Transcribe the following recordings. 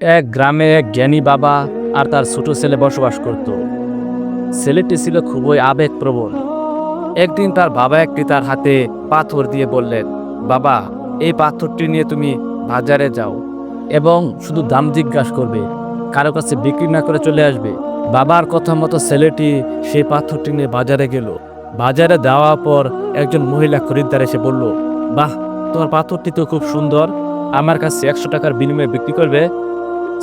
এক গ্রামে এক জ্ঞানী বাবা আর তার ছোট ছেলে বসবাস করত। ছেলেটি ছিল খুবই আবেগপ্রবণ। একদিন তার বাবা একটি তার হাতে পাথর দিয়ে বললেন, বাবা, এই পাথরটি নিয়ে তুমি বাজারে যাও এবং শুধু দাম জিজ্ঞাসা করবে। কারও কাছে বিক্রি না করে চলে আসবে। বাবার কথা মতো ছেলেটি সেই পাথরটি নিয়ে বাজারে গেল। বাজারে দেওয়ার পর একজন মহিলা খরিদ্দার এসে বলল, বাহ, তোমার পাথরটি তো খুব সুন্দর। আমার কাছে একশো টাকার বিনিময়ে বিক্রি করবে।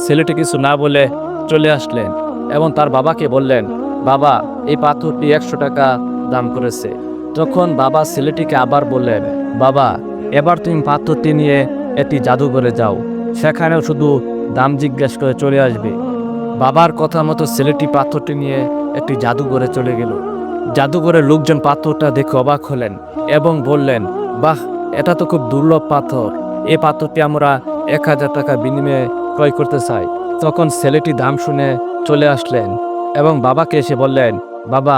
ছেলেটি কিছু না বলে চলে আসলেন এবং তার বাবাকে বললেন, বাবা, এই পাথরটি একশো টাকা দাম করেছে। তখন বাবা ছেলেটিকে আবার বললেন, বাবা, এবার তুমি পাথরটি নিয়ে একটি জাদুঘরে যাও। সেখানেও শুধু দাম জিজ্ঞেস করে চলে আসবে। বাবার কথা মতো ছেলেটি পাথরটি নিয়ে একটি জাদুঘরে চলে গেল। জাদুঘরের লোকজন পাথরটা দেখে অবাক হলেন এবং বললেন, বাহ, এটা তো খুব দুর্লভ পাথর। এই পাথরটি আমরা এক হাজার টাকা বিনিময়ে ক্রয় করতে চাই তখন ছেলেটি দাম শুনে চলে আসলেন এবং বাবাকে এসে বললেন, বাবা,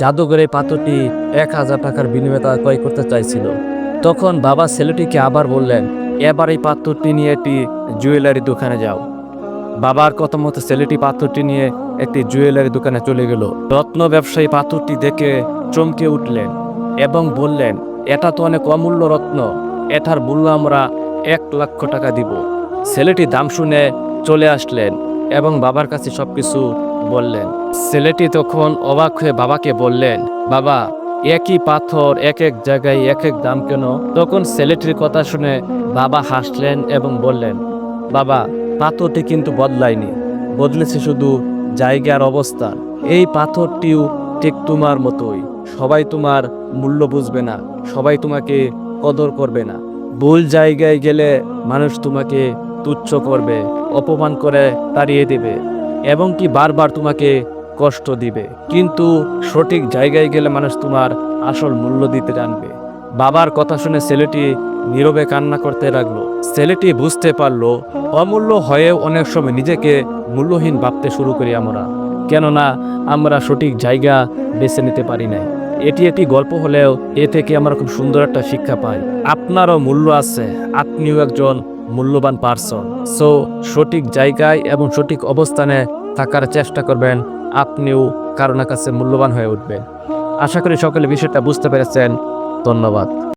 জাদুঘরে পাথরটি এক হাজার টাকার বিনিময়ে তারা ক্রয় করতে চাইছিল। তখন বাবা ছেলেটিকে আবার বললেন, এবার এই পাথরটি নিয়ে একটি জুয়েলারি দোকানে যাও। বাবার কথা মতো ছেলেটি পাথরটি নিয়ে একটি জুয়েলারি দোকানে চলে গেল। রত্ন ব্যবসায়ী পাথরটি দেখে চমকে উঠলেন এবং বললেন, এটা তো অনেক অমূল্য রত্ন। এটার মূল্য আমরা এক লক্ষ টাকা দিব। ছেলেটি দাম শুনে চলে আসলেন এবং বাবার কাছে সবকিছু বললেন। ছেলেটি তখন অবাক হয়ে বাবাকে বললেন, বাবা, একই পাথর এক এক জায়গায় এক এক দাম কেন? তখন ছেলেটির কথা শুনে বাবা হাসলেন এবং বললেন, বাবা, পাথরটি কিন্তু বদলায়নি। বদলেছে শুধু জায়গার অবস্থান এই পাথরটিও ঠিক তোমার মতোই। সবাই তোমার মূল্য বুঝবে না। সবাই তোমাকে কদর করবে না। ভুল জায়গায় গেলে মানুষ তোমাকে তুচ্ছ করবে, অপমান করে তাড়িয়ে দেবে, এবং কি বারবার তোমাকে কষ্ট দিবে। কিন্তু সঠিক জায়গায় গেলে মানুষ তোমার আসল মূল্য দিতে জানবে। বাবার কথা শুনে ছেলেটি নীরবে কান্না করতে লাগল। ছেলেটি বুঝতে পারল, অমূল্য হয়েও অনেক সময় নিজেকে মূল্যহীন ভাবতে শুরু করি আমরা। কেননা, আমরা সঠিক জায়গা বেছে নিতে পারি নাই। এটি একটি গল্প হলেও এ থেকে আমরা খুব সুন্দর একটা শিক্ষা পাই। আপনারও মূল্য আছে, আপনিও একজন মূল্যবান পার্সন সো, সঠিক জায়গায় এবং সঠিক অবস্থানে থাকার চেষ্টা করবেন। আপনিও কারণের কাছে মূল্যবান হয়ে উঠবেন। আশা করি সকলে বিষয়টা বুঝতে পেরেছেন। ধন্যবাদ।